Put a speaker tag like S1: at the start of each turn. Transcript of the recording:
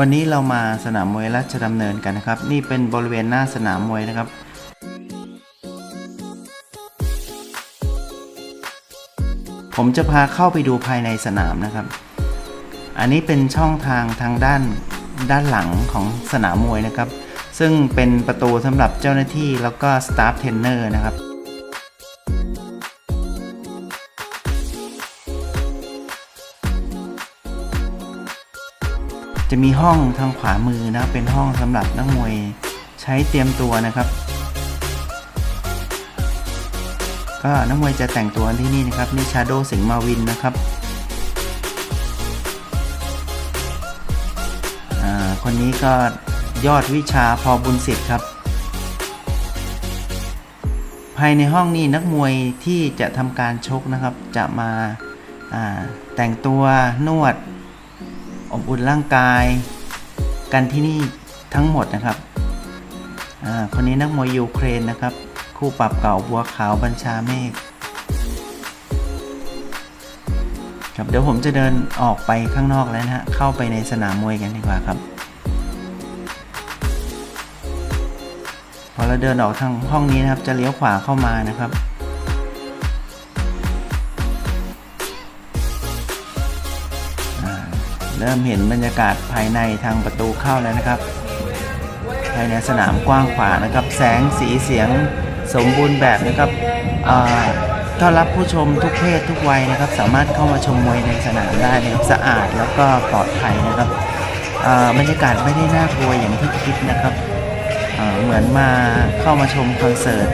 S1: วันนี้เรามาสนามมวยราชดำเนินกันนะครับ นี่เป็นบริเวณหน้าสนามมวยนะครับ ผมจะพาเข้าไปดูภายในสนามนะครับ อันนี้เป็นช่องทางทางด้านด้านหลังของสนามมวยนะครับ ซึ่งเป็นประตูสำหรับเจ้าหน้าที่แล้วก็สตาฟเทรนเนอร์นะครับ จะมีห้องทางขวามือนะครับเป็นห้องสำหรับนักมวยใช้เตรียมตัวนะครับ ก็นักมวยจะแต่งตัวที่นี่นะครับนี่ชาโดสิงห์มาวินนะครับอ่าคนนี้ก็ยอดวิชาพอบุญสิทธิ์ครับ ภายในห้องนี้นักมวยที่จะทำการชกนะครับ จะมาาแต่งตัวนวด อบอุ่นร่างกาย กันที่นี่ทั้งหมดนะครับอ่าคนนี้นักมวยยูเครนนะครับ คู่ปรับเก่าบัวขาวบัญชาเมฆครับเดี๋ยวผมจะเดินออกไปข้างนอกแล้วนะฮะเข้าไปในสนามมวยกันดีกว่าครับ พอเราเดินออกทางห้องนี้นะครับ จะเลี้ยวขวาเข้ามานะครับ เริ่มเห็นบรรยากาศภายในทางประตูเข้าแล้วนะครับ ภายในสนามกว้างขวางนะครับ แสงสีเสียงสมบูรณ์แบบนะครับอ่าต้อนรับผู้ชมทุกเพศทุกวัยนะครับ สามารถเข้ามาชมมวยในสนามได้นะครับสะอาดแล้วก็ปลอดภัยนะครับอ่าบรรยากาศไม่ได้น่ากลัวอย่างที่คิดนะครับเหมือนมาเข้ามาชมคอนเสิร์ต